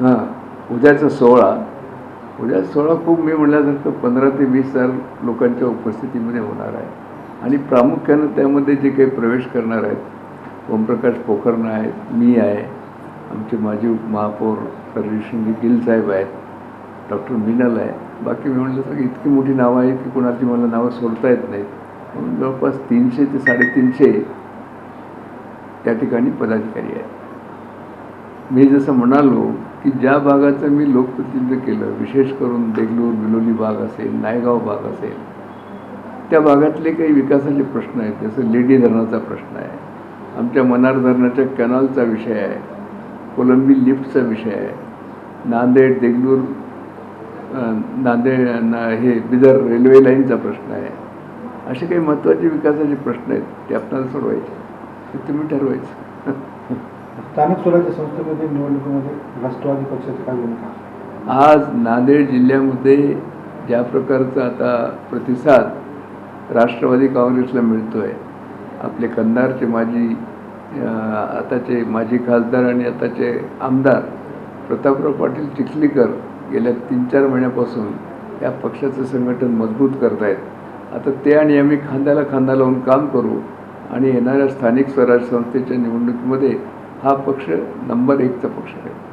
हां उद्याचा सोहळा. उद्या सोहळा खूप मी म्हटल्यानंतर पंधरा ते वीस हजार लोकांच्या उपस्थितीमध्ये होणार आहे. आणि प्रामुख्यानं त्यामध्ये जे काही प्रवेश करणार आहेत ओमप्रकाश पोखरणं आहेत मी आहे आमचे माजी उपमहापौर सर्वेश्वरी गिल साहेब आहेत डॉक्टर मिनल आहे. बाकी मी म्हणलं सगळं इतकी मोठी नावं आहेत की कोणाची मला नावं सोडता येत नाहीत. म्हणून जवळपास तीनशे ते साडेतीनशे त्या ठिकाणी पदाधिकारी आहेत. मी जसं म्हणालो की ज्या भागाचं मी लोकप्रतिनिधित्व केलं विशेष करून देगलूर बिलोली भाग असेल नायगाव भाग असेल त्या भागातले काही विकासाचे प्रश्न आहेत. जसं लेडी धरणाचा प्रश्न आहे आमच्या मनार धरणाच्या कॅनॉलचा विषय आहे कोलंबी लिफ्टचा विषय आहे नांदेड देगलूर नांदेड ना- हे बिदर रेल्वे लाईनचा प्रश्न आहे. असे काही महत्त्वाचे विकासाचे प्रश्न आहेत ते आपल्याला सोडवायचे ते तुम्ही ठरवायचं. स्थानिक स्वराज्य संस्थेमध्ये निवडणुकीमध्ये राष्ट्रवादी पक्षाची काय भूमिका? आज नांदेड जिल्ह्यामध्ये ज्या प्रकारचा आता प्रतिसाद राष्ट्रवादी काँग्रेसला मिळतो आहे आपले कंधारचे माजी आताचे माजी खासदार आणि आताचे आमदार प्रतापराव पाटील चिखलीकर गेल्या तीन चार महिन्यापासून या पक्षाचं संघटन मजबूत करत आहेत आता ते आणि आम्ही खांद्याला खांदा लावून काम करू आणि येणाऱ्या स्थानिक स्वराज्य संस्थेच्या निवडणुकीमध्ये हा पक्ष नंबर एकचा पक्ष आहे.